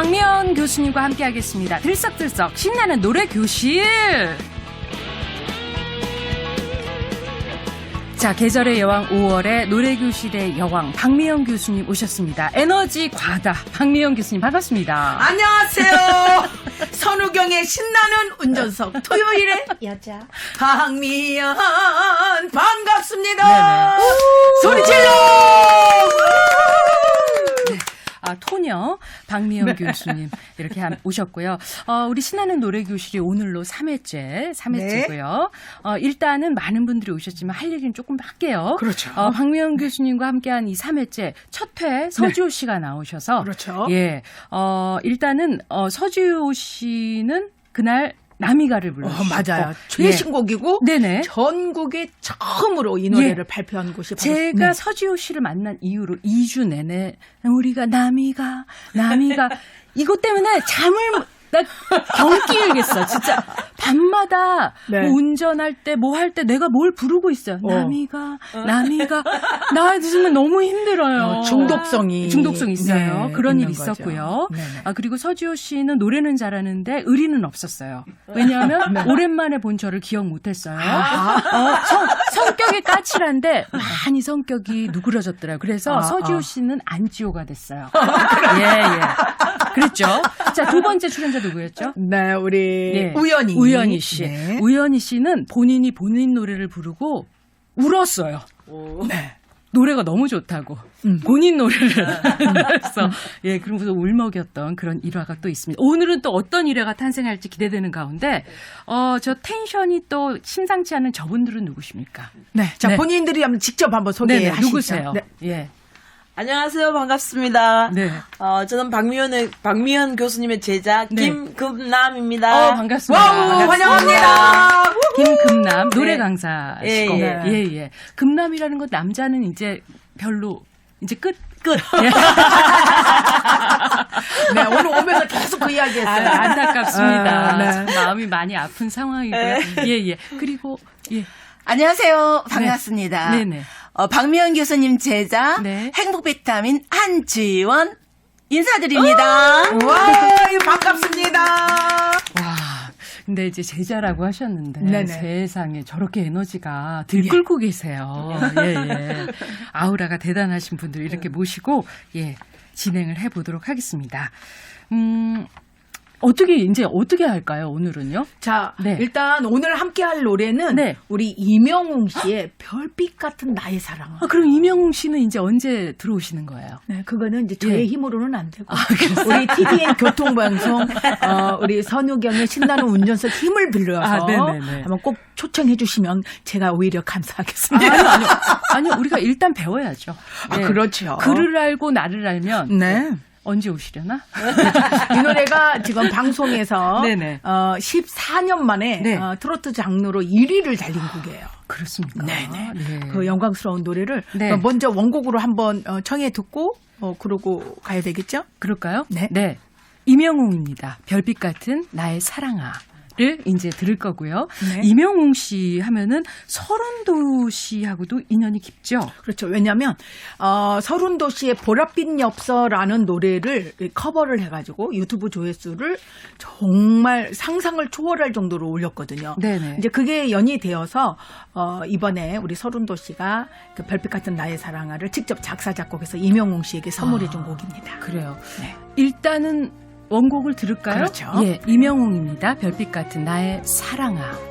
박미연 교수님과 함께 하겠습니다. 들썩들썩 신나는 노래 교실. 자, 계절의 여왕 5월에 노래교실의 여왕 박미영 교수님 오셨습니다. 에너지 과다 박미영 교수님 반갑습니다. 안녕하세요. 선우경의 신나는 운전석 토요일에 여자 박미연 반갑습니다. 소리 질러. 아, 토녀 박미영 교수님 이렇게 함- 오셨고요. 어, 우리 신나는 노래 교실이 오늘로 3회째, 3회째고요. 어, 일단은 많은 분들이 오셨지만 할 얘기는 조금 할게요. 그렇죠. 어, 박미영 교수님과 함께한 이 3회째 첫회 서지호 씨가 나오셔서 그렇죠. 예. 어, 일단은 어, 서지호 씨는 그날 나미가를 어, 불러주셨고 맞아요. 예. 최신곡이고 네네. 전국에 처음으로 이 노래를 예. 발표한 곳이 바로 제가 네. 서지호 씨를 만난 이후로 2주 내내 우리가 남이가 남이가 이것 때문에 잠을 못- 나 경기일겠어 진짜 밤마다 네. 뭐 운전할 때 뭐 할 때 내가 뭘 부르고 있어요 어. 남이가 남이가 나 요즘에 너무 힘들어요 어, 중독성이 중독성 있어요 네, 그런 일이. 있었고요 네네. 아 그리고 서지호 씨는 노래는 잘하는데 의리는 없었어요 왜냐하면 오랜만에 본 저를 기억 못했어요 네. 아. 어, 성, 성격이 까칠한데 많이 성격이 누그러졌더라고요. 그래서 아, 서지호 아. 씨는 안지호가 됐어요. 예, 예. 그랬죠. 자, 두 번째 출연자 누구였죠? 네, 우리 예. 우연히 우연희 씨. 네. 우연희 씨는 본인이 본인 노래를 부르고 울었어요. 네. 노래가 너무 좋다고 음. 본인 노래를 그래서 예 그러면서 울먹였던 그런 일화가 또 있습니다. 오늘은 또 어떤 일화가 탄생할지 기대되는 가운데 어저 텐션이 또 심상치 않은 저분들은 누구십니까? 네. 자, 네. 본인들이 한번 직접 한번 네네 소개하시죠. 누구세요? 네. 예 안녕하세요. 반갑습니다. 네. 어, 저는 박미연의, 박미연 교수님의 제자, 네. 김금남입니다. 어 반갑습니다. 와우, 반갑습니다. 환영합니다. 김금남 노래 네. 강사시고 예, 예. 예, 예. 금남이라는 건 남자는 이제 별로 이제 끝. 끝. 네, 오늘 오면서 계속 그 이야기 아, 했어요. 안타깝습니다. 아, 네. 참 마음이 많이 아픈 상황이고요. 예, 예. 그리고 예. 안녕하세요. 반갑습니다. 네 네. 어, 박미연 교수님 제자 네. 행복 비타민 한지원 인사드립니다. 와, 반갑습니다. 와. 근데 이제 제자라고 하셨는데 네네. 세상에 저렇게 에너지가 들끓고 계세요. 예, 예. 아우라가 대단하신 분들 이렇게 모시고 예, 진행을 해 보도록 하겠습니다. 음. 어떻게 이제 어떻게 할까요? 오늘은요? 자, 네. 일단 오늘 함께 할 노래는 네. 우리 이명웅 씨의 별빛 같은 나의 사랑. 아, 그럼 이명웅 씨는 이제 언제 들어오시는 거예요? 네, 그거는 이제 저의 예. 힘으로는 안 되고 우리 TVN 교통방송 어, 우리 선우경의 신나는 운전석 힘을 빌려서 아. 한번 꼭 초청해 주시면 제가 오히려 감사하겠습니다. 아 니요, 아니요. 아니요, 우리가 일단 배워야죠. 아, 예. 그렇죠. 글을 알고 나를 알면 네. 언제 오시려나? 이 노래가 지금 방송에서 네네. 어, 14년 만에 네. 어, 트로트 장르로 1위를 달린 곡이에요. 그렇습니까? 네네. 네. 그 영광스러운 노래를 네. 어, 먼저 원곡으로 한번 어, 청해 듣고 어, 그러고 가야 되겠죠? 그럴까요? 네. 이명웅입니다. 별빛 같은 나의 사랑아. 를 이제 들을 거고요. 네. 이명웅 씨 하면은 서른도 씨하고도 인연이 깊죠. 그렇죠. 왜냐하면 어, 서른도시의 보랏빛 엽서라는 노래를 커버를 해가지고 유튜브 조회수를 정말 상상을 초월할 정도로 올렸거든요. 네네. 이제 그게 연이 되어서 어, 이번에 우리 서른도시가 그 별빛 같은 나의 사랑아를 직접 작사 작곡해서 이명웅 씨에게 선물해 준 아. 곡입니다. 그래요. 네. 일단은 원곡을 들을까요? 그렇죠. 예, 이명웅입니다. 별빛 같은 나의 사랑아.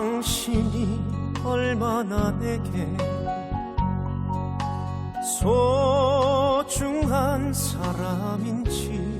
당신이 얼마나 내게 소중한 사람인지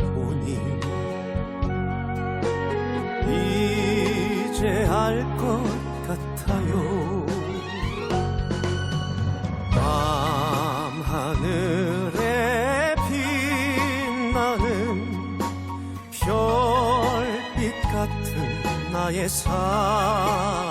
나의 사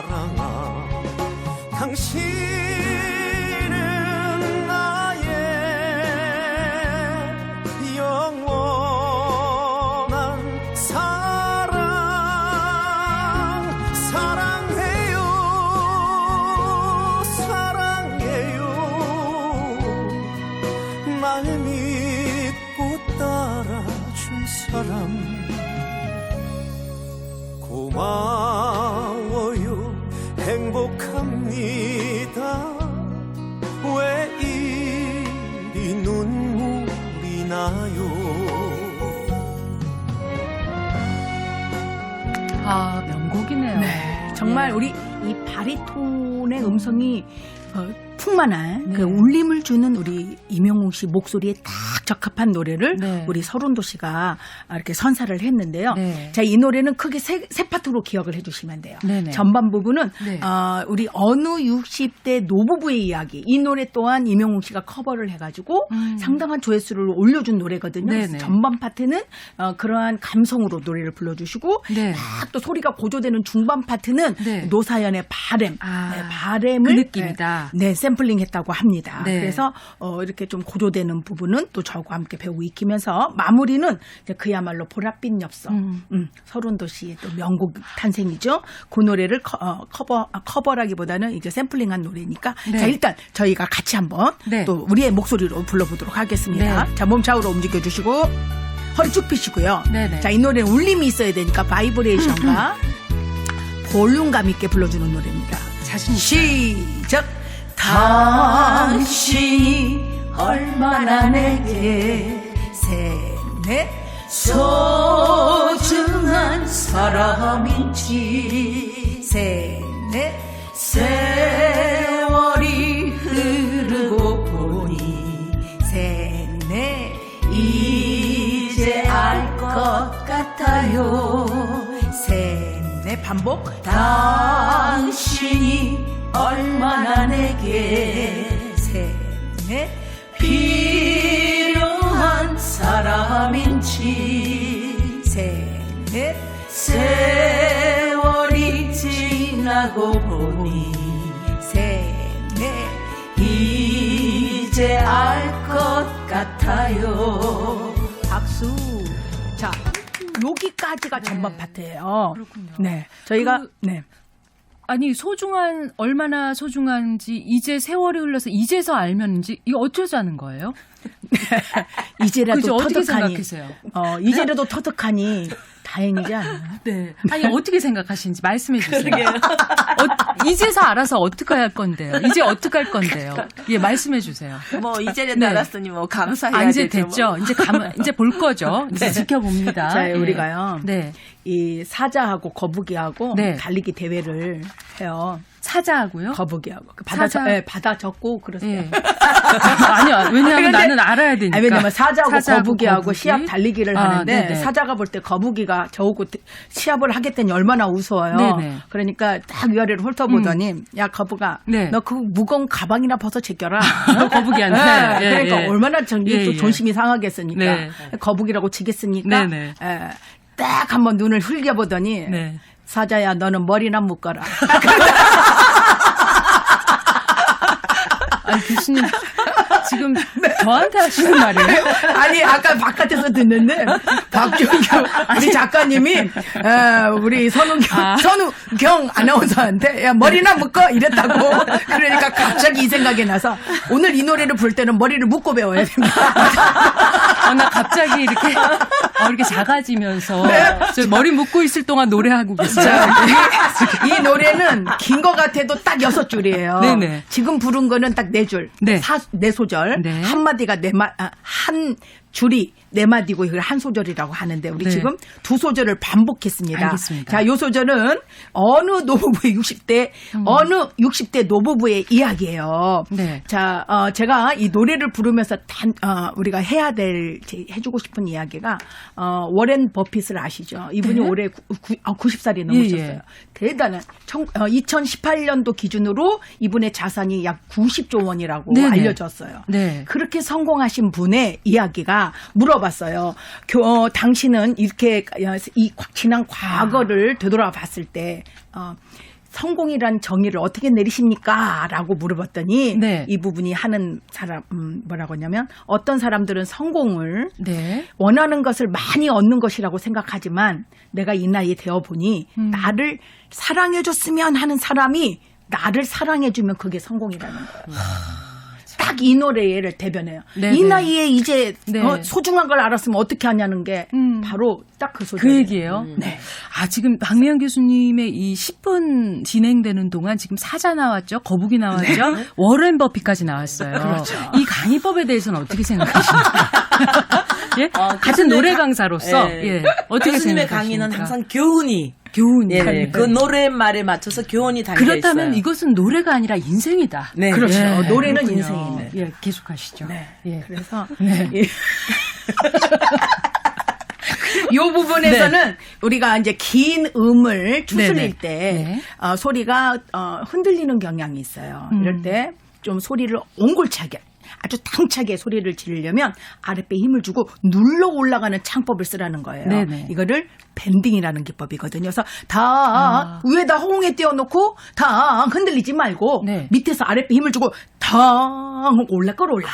풍만한 네. 그 울림을 주는 우리 임영웅 씨 목소리에 딱 적합한 노래를 네. 우리 서른도 씨가 이렇게 선사를 했는데요. 네. 자, 이 노래는 크게 세, 세 파트로 기억을 해주시면 돼요. 네네. 전반 부분은 네. 어, 우리 어느 60대 노부부의 이야기 이 노래 또한 임영웅 씨가 커버를 해가지고 음. 상당한 조회수를 올려준 노래거든요. 네네. 전반 파트는 어, 그러한 감성으로 노래를 불러주시고 네. 딱또 소리가 고조되는 중반 파트는 네. 노사연의 바램, 아, 네, 바램을 그 느낌이다. 네, 네, 샘플링했다고 합니다. 네. 그래서 어, 이렇게 좀 고조되는 부분은 또 저와 함께 배우고 익히면서 마무리는 이제 그야말로 보랏빛 엽서, 음. 음, 서른도 씨의 또 명곡 탄생이죠. 그 노래를 커, 어, 커버 아, 커버라기보다는 이제 샘플링한 노래니까 네. 자 일단 저희가 같이 한번 네. 또 우리의 목소리로 불러보도록 하겠습니다. 네. 자몸 좌우로 움직여 주시고 허리 쭉 펴시고요. 네네. 자이 노래는 울림이 있어야 되니까 바이브레이션과 볼륨감 있게 불러주는 노래입니다. 자신. 시작. 당신이 얼마나 내게 셋넷 소중한 사람인지 셋넷 세월이 흐르고 보니 셋넷 이제 알 것 같아요. 셋넷 반복? 당신이 얼마나 내게 셋넷 필요한 사람인지 셋넷 세월이 지나고 보니 셋넷 이제 알 것 같아요. 박수. 자, 여기까지가 전반 파트예요. 그렇군요. 네, 저희가 그- 네. 아니 소중한 얼마나 소중한지 이제 세월이 흘러서 이제서 알면지 이거 어쩌자는 거예요? 이제라도 그죠? 어떻게 터득하니. 생각하세요? 어, 이제라도 터득하니 다행이지 않나요? 네. 아니 어떻게 생각하시는지 말씀해 주세요. 어, 이제서 알아서 어떻게 할 건데요? 이제 어떻게 할 건데요? 예, 말씀해 주세요. 뭐 이제는 네. 알았으니 뭐 감사해야 아, 이제 되죠. 됐죠. 이제 감 이제 볼 거죠. 이제 지켜봅니다. 자, 예. 우리가요. 네. 이 사자하고 거북이하고 네. 달리기 대회를 해요. 사자하고요. 거북이하고 그 받아 사자. 적, 예, 받아 적고 그러세요. 예. 아니요. 왜냐하면 근데- 나는 알아야 되니까. 아, 왜냐면 사자하고, 사자하고 거북이하고 거북이. 시합 달리기를 아, 하는데 네네. 사자가 볼 때 거북이가 저하고 시합을 하겠다니 얼마나 우스워요. 네네. 그러니까 딱 위아래를 훑어보더니 야 거북아 네. 너그 무거운 가방이나 벗어 제껴라. 거북이한테. 네, 예, 그러니까 예. 얼마나 전, 예, 또 예. 존심이 상하겠습니까? 네. 거북이라고 치겠습니까? 네네. 예, 딱 한번 눈을 흘려보더니 네. 사자야 너는 머리나 묶어라. 아니 교수님 지금 저한테 하시는 말이에요? 아니 아까 바깥에서 듣는데 박준규 우리 작가님이 에, 우리 선우경 아. 선우경 아나운서한테 야 머리나 묶어 이랬다고 그러니까 갑자기 이 생각이 나서 오늘 이 노래를 부를 때는 머리를 묶고 배워야 됩니다. 어, 나 갑자기 이렇게 어, 이렇게 작아지면서 네. 저 머리 묶고 있을 동안 노래하고 자, 계세요. 우리 이 노래는 긴것 같아도 딱 여섯 줄이에요. 네네. 지금 부른 거는 딱 네 줄. 네. 사, 네 소절. 네. 한 마디가 네 마, 아, 한 줄이 네 마디고 이걸 한 소절이라고 하는데 우리 네. 지금 두 소절을 반복했습니다. 알겠습니다. 자, 요 소절은 어느 노부부의 60대 어느 60대 노부부의 이야기예요. 음. 네. 자, 어, 제가 이 노래를 부르면서 단, 어, 우리가 해야 될, 제- 해주고 싶은 이야기가, 어, 워렌 버핏을 아시죠? 이분이 네. 올해 구, 구, 아, 90살이 넘으셨어요. 예, 예. 대단한, 청, 어, 2018년도 기준으로 이분의 자산이 약 90조 원이라고 네네. 알려졌어요. 네. 그렇게 성공하신 분의 이야기가 물어봤어요. 교, 어, 당신은 이렇게 어, 이 지난 과거를 되돌아봤을 때, 어, 성공이란 정의를 어떻게 내리십니까? 라고 물어봤더니 네. 이 부분이 하는 사람 음, 뭐라고 하냐면 어떤 사람들은 성공을 네. 원하는 것을 많이 얻는 것이라고 생각하지만 내가 이 나이에 되어 보니 음. 나를 사랑해 줬으면 하는 사람이 나를 사랑해 주면 그게 성공이라는 거예요. 딱 이 노래를 대변해요. 아, 네네. 이 나이에 이제 네. 어, 소중한 걸 알았으면 어떻게 하냐는 게 음. 바로 딱 그 소리. 그 얘기예요. 네. 아 지금 박미영 교수님의 이 10분 진행되는 동안 지금 사자 나왔죠, 거북이 나왔죠, 워렌 버핏까지 나왔어요. 네. 그렇죠. 이 강의법에 대해서는 어떻게 생각하십니까? 예? 어, 같은 노래 강- 강사로서 예. 예. 어떻게 교수님의 생각하십니까? 강의는 항상 교훈이 교훈이 예, 네. 그 노랫말에 맞춰서 교훈이 담겨 그렇다면 있어요. 이것은 노래가 아니라 인생이다. 네. 그렇죠. 예, 노래는 그렇군요. 인생이네. 예, 계속하시죠. 네. 예. 그래서 네. 이- 이 부분에서는 우리가 이제 긴 음을 추슬릴 네네. 때 네. 어, 소리가 어, 흔들리는 경향이 있어요. 음. 이럴 때 좀 소리를 옹골차게 아주 당차게 소리를 지르려면 아랫배 힘을 주고 눌러 올라가는 창법을 쓰라는 거예요. 네네. 이거를 밴딩이라는 기법이거든요. 그래서 다 아. 위에다 호응에 띄워놓고 다 흔들리지 말고 네. 밑에서 아랫배 힘을 주고 당 올라 끌어올라.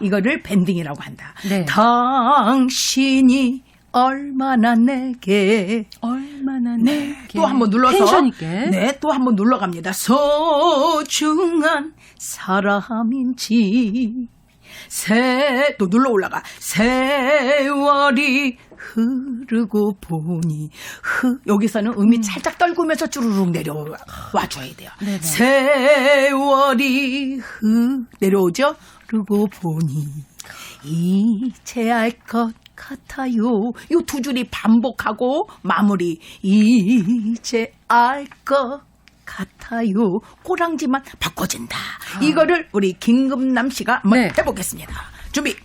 이거를 밴딩이라고 한다. 네. 당신이 얼마나 내게 얼마나 네. 또 한번 눌러서 텐션 있게. 네, 또 한번 눌러 갑니다. 소중한 사람인지 세, 또 눌러 올라가. 세월이 흐르고 보니, 흐, 여기서는 음이 살짝 떨구면서 쭈르륵 내려와 줘야 돼요. 네네. 세월이 흐, 내려오죠? 흐르고 보니, 이제 알 것 같아요. 요 두 줄이 반복하고 마무리. 이제 알 것 같아요. 꼬랑지만 바꿔진다. 이거를 우리 김금남 씨가 한번 네. 해보겠습니다. 준비.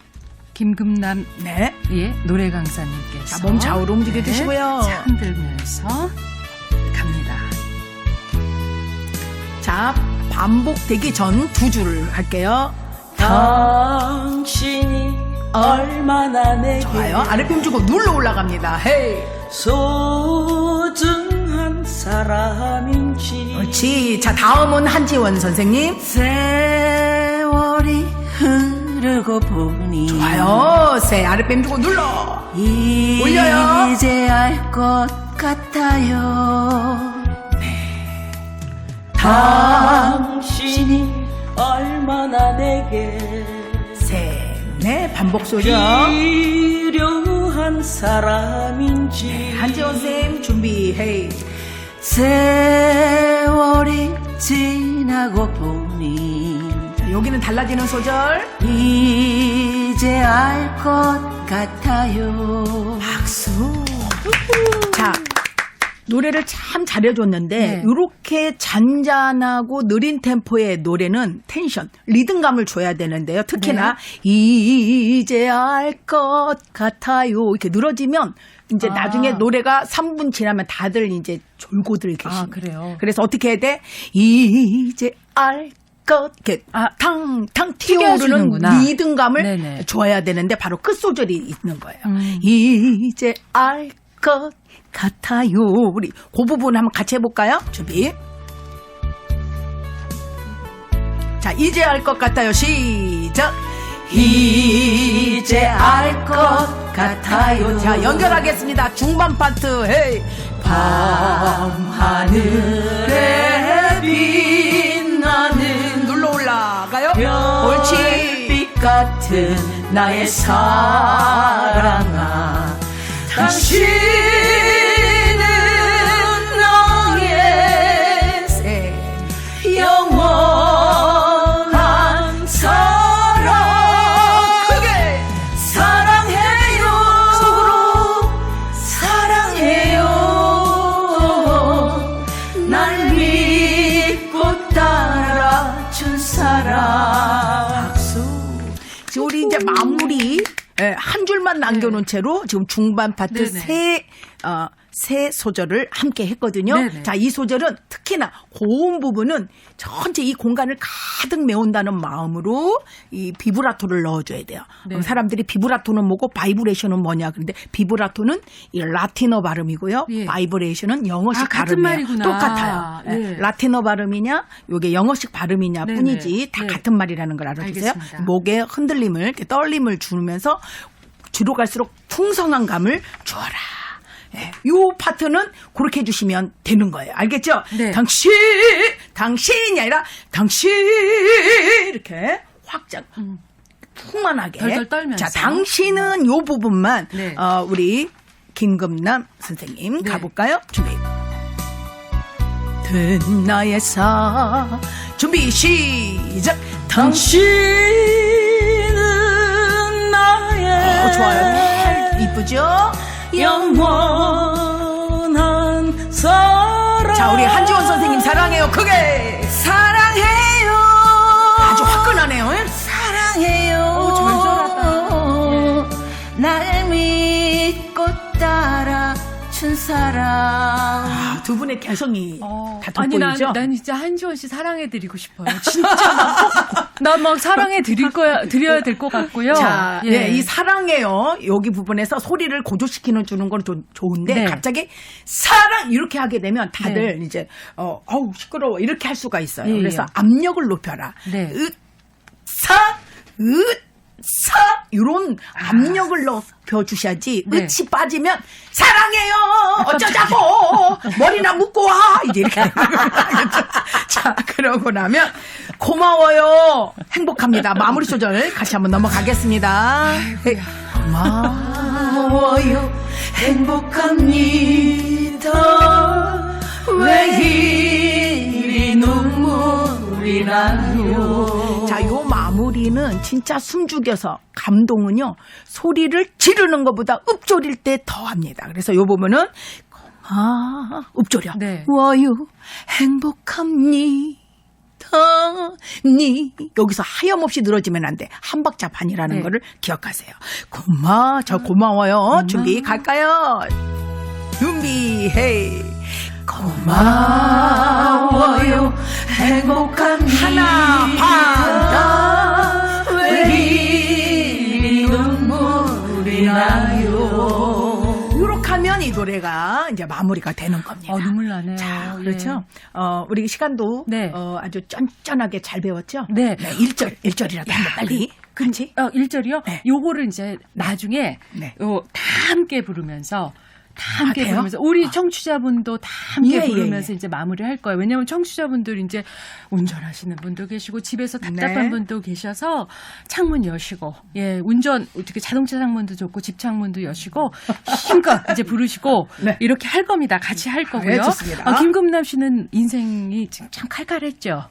김금남 네. 예, 노래 강사님께서 자, 몸 좌우로 움직여 주시고요. 자, 흔들면서 갑니다. 자, 반복되기 전 두 줄을 할게요. 당신이 얼마나 내게 좋아요. 아랫힘 주고 눌러 올라갑니다. 헤이. 소중한 사람인지 그렇지. 자, 다음은 한지원 선생님. 세월이 흐르고 보니 좋아요. 세 아랫뱀 주고 눌러. 올려요. 이제 알 것 같아요 당신이 얼마나 내게 세, 네 반복 소죠. 필요한 사람인지 한지원 선생님 준비. 헤이. 세월이 지나고 보니 자, 여기는 달라지는 소절. 이제 알 것 같아요 박수. 자, 노래를 참 잘해줬는데 네. 이렇게 잔잔하고 느린 템포의 노래는 텐션, 리듬감을 줘야 되는데요. 특히나 이제 알 것 같아요 이렇게 늘어지면 이제 아. 나중에 노래가 3분 지나면 다들 이제 졸고들 계십니다. 아, 그래요? 그래서 어떻게 해야 돼? 이제 알 것, 이렇게 아, 탕탕 튀어오르는. 리듬감을 네네. 줘야 되는데 바로 끝 소절이 있는 거예요. 음. 이제 알 것 같아요. 우리 그 부분 한번 같이 해볼까요? 준비. 자, 이제 알 것 같아요. 시작. 이제 알 것 같아요. 자, 연결하겠습니다. 중반 파트. 헤이. 밤하늘에 빛나는 눌러 올라가요. 옳지. 별빛 같은 나의 사랑 남겨놓은 채로 지금 중반 파트. 세, 어, 세 소절을 함께 했거든요. 자, 이 소절은 특히나 고음 부분은 전체 이 공간을 가득 메운다는 마음으로 이 비브라토를 넣어줘야 돼요. 그럼 네. 사람들이 비브라토는 뭐고 바이브레이션은 뭐냐. 그런데 비브라토는 이 라틴어 발음이고요. 예. 바이브레이션은 영어식 아, 같은 발음이에요. 말이구나. 똑같아요. 예. 예. 라틴어 발음이냐, 요게 영어식 발음이냐. 뿐이지 다 네. 같은 말이라는 걸 알아주세요. 알겠습니다. 목에 흔들림을, 떨림을 주면서 뒤로 갈수록 풍성한 감을 주어라. 예, 요 파트는 그렇게 해주시면 되는 거예요. 알겠죠? 네. 당신, 당신이 아니라 당신 이렇게 확장. 풍만하게. 음. 덜덜 떨면서. 자, 당신은 요 부분만 네. 어, 우리 김금남 선생님 네. 가볼까요? 준비. 든 나의 사 준비 시작. 나의 어, 좋아요. 팔 이쁘죠? 영원한 사랑 자, 우리 한지원 선생님 사랑해요. 크게 두 분의 개성이 어, 다 아니 난, 돋보이죠? 난 진짜 한지원 씨 사랑해드리고 싶어요. 진짜 나 막 사랑해드릴 거야 드려야 될 것 같고요. 자, 예. 예, 이 사랑해요. 여기 부분에서 소리를 고조시키는 주는 건좀 좋은데 네. 갑자기 사랑 이렇게 하게 되면 다들 네. 이제 어, 어우 시끄러워 이렇게 할 수가 있어요. 예, 그래서 예. 압력을 높여라. 네. 으, 사, 으, 사! 이런 압력을 높여 주셔야지 네. 으치 빠지면 사랑해요! 어쩌자고! 머리나 묶고 와! 이제 이렇게? 자 그러고 나면 고마워요. 행복합니다. 마무리 소절 같이 한번 넘어가겠습니다. 네. 고마워요. 행복합니다. 왜 이리 눈 물이 나요 자, 요 마무리는 진짜 숨죽여서 감동은요, 소리를 지르는 것보다 읊조릴 때 더 합니다. 그래서 요 부분은, 아, 읊조려. 네. 와요, 행복합니다. 니 여기서 하염없이 늘어지면 안 돼. 한 박자 반이라는 네. 거를 기억하세요. 고마, 저 고마워요. 준비 갈까요? 준비해. 고마워요 행복합니다 하나, 반, 왜 이리 눈물이 나요 이렇게 하면 이 노래가 이제 마무리가 되는 겁니다. 어, 눈물 나네요. 자, 예. 그렇죠. 어, 우리 시간도 네. 어, 아주 쫀쫀하게 잘 배웠죠? 네. 1절, 1절이라도 한번 빨리. 같이. 어, 1절이요? 네. 요거를 이제 나중에 네. 요, 다 함께 부르면서 다 함께 아? 부르면서 우리 청취자분도 다 함께 예, 예, 부르면서 예. 이제 마무리할 거예요. 왜냐하면 청취자분들 이제 운전하시는 분도 계시고 집에서 답답한 네. 분도 계셔서 창문 여시고 예 운전 어떻게 자동차 창문도 좋고 집 창문도 여시고 힘껏 이제 부르시고 네. 이렇게 할 겁니다. 같이 할 거고요. 네, 좋습니다. 어, 김금남 씨는 인생이 지금 참 칼칼했죠.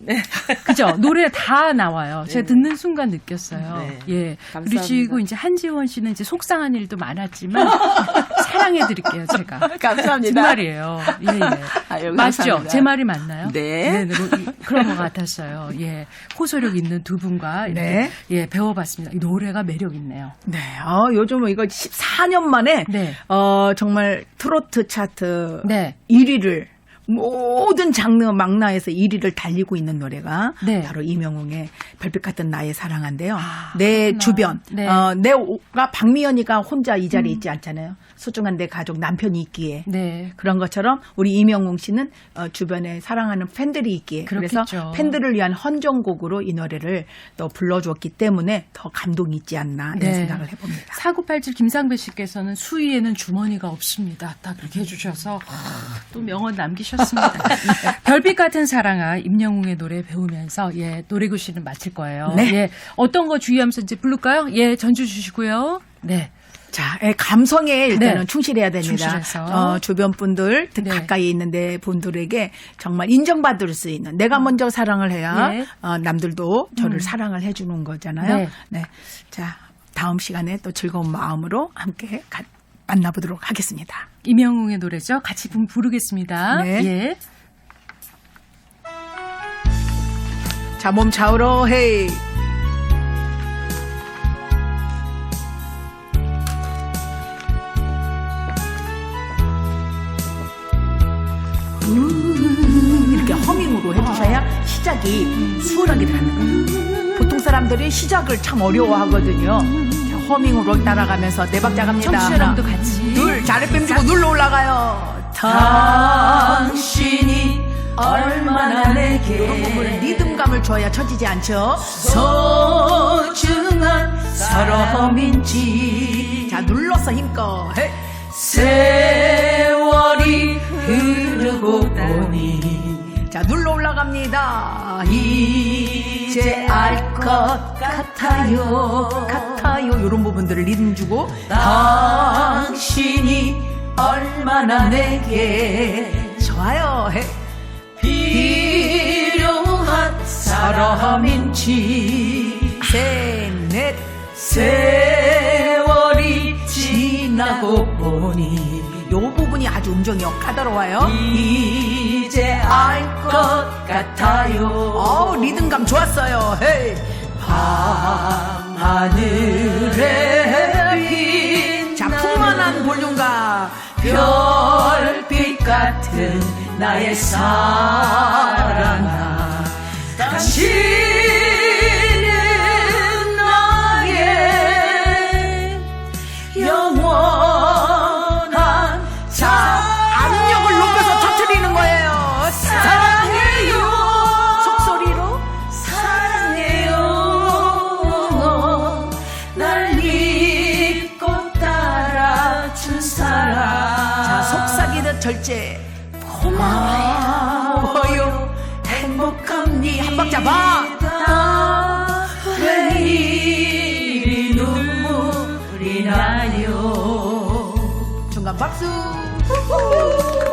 그죠? 노래 다 나와요. 제가 듣는 순간 느꼈어요. 네. 예. 감사합니다. 그리고 이제 한지원 씨는 이제 속상한 일도 많았지만 사랑해 드릴게요, 제가. 감사합니다. 정말이에요. 예, 예. 아유, 맞죠? 감사합니다. 제 말이 맞나요? 네. 네, 뭐, 이- 그런 것 같았어요. 예. 호소력 있는 두 분과 이렇게, 네. 예, 배워봤습니다. 이 노래가 매력 있네요. 네. 어, 요즘 이거 14년 만에 네. 어, 정말 트로트 차트 네. 1위를 모든 장르 망라에서 1위를 달리고 있는 노래가 네. 바로 이명웅의 별빛 같은 나의 사랑한데요. 아, 내 그렇구나. 주변, 네. 음. 어, 내가 박미연이가 혼자 이 자리에 있지 않잖아요. 소중한 내 가족 남편이 있기에 네. 그런 것처럼 우리 이명웅 씨는 어, 주변에 사랑하는 팬들이 있기에 그래서 그렇겠죠. 팬들을 위한 헌정곡으로 이 노래를 또 불러주었기 때문에 더 감동이 있지 않나 이런 네. 생각을 해봅니다. 4987 김상배 씨께서는 수위에는 주머니가 없습니다. 딱 이렇게 해주셔서 아, 또 명언 남기셨습니다. 별빛 같은 사랑아 임영웅의 노래 배우면서 예 노래교실은 마칠 거예요. 네. 예 어떤 거 주의하면서 이제 부를까요? 예 전주 주시고요. 네. 자, 예, 감성에 일단은 네. 충실해야 됩니다. 충실해서. 어, 주변 분들, 특 네. 가까이 있는 데 분들에게 정말 인정받을 수 있는 내가 먼저 사랑을 해야 네. 어, 남들도 저를 음. 사랑을 해주는 거잖아요. 네. 네. 자, 다음 시간에 또 즐거운 마음으로 함께 가- 만나보도록 하겠습니다. 임영웅의 노래죠. 같이 부- 부르겠습니다. 네. 예. 자, 몸 좌우로 헤이. 식으로 해주셔야 시작이 수월하게 가는 거예요. 보통 사람들이 시작을 참 어려워하거든요. 자, 허밍으로 따라가면서 네 박자 갑니다. 청취자 여러분도 같이. 둘, 자를 뺨주고 눌러 올라가요. 당신이 얼마나 이런 부분에 내게 리듬감을 줘야 처지지 않죠. 소중한 사람인지 자, 눌러서 힘껏. 헤. 세월이 흐르 고 보니 자, 눌러 올라갑니다. 이제 알 것 같아요 같아요. 이런 부분들을 리듬 주고. 당신이 얼마나 내게 좋아요. 헤. 필요한 사람인지 셋, 넷. 세월이 지나고 보니 요 부분이 아주 음정이 까다로워요. 이제 알 것 같아요 어 리듬감 좋았어요. 헤이. 밤하늘에 자, 풍만한 볼륨감. 별빛 같은 나의 사랑아 당신 박수.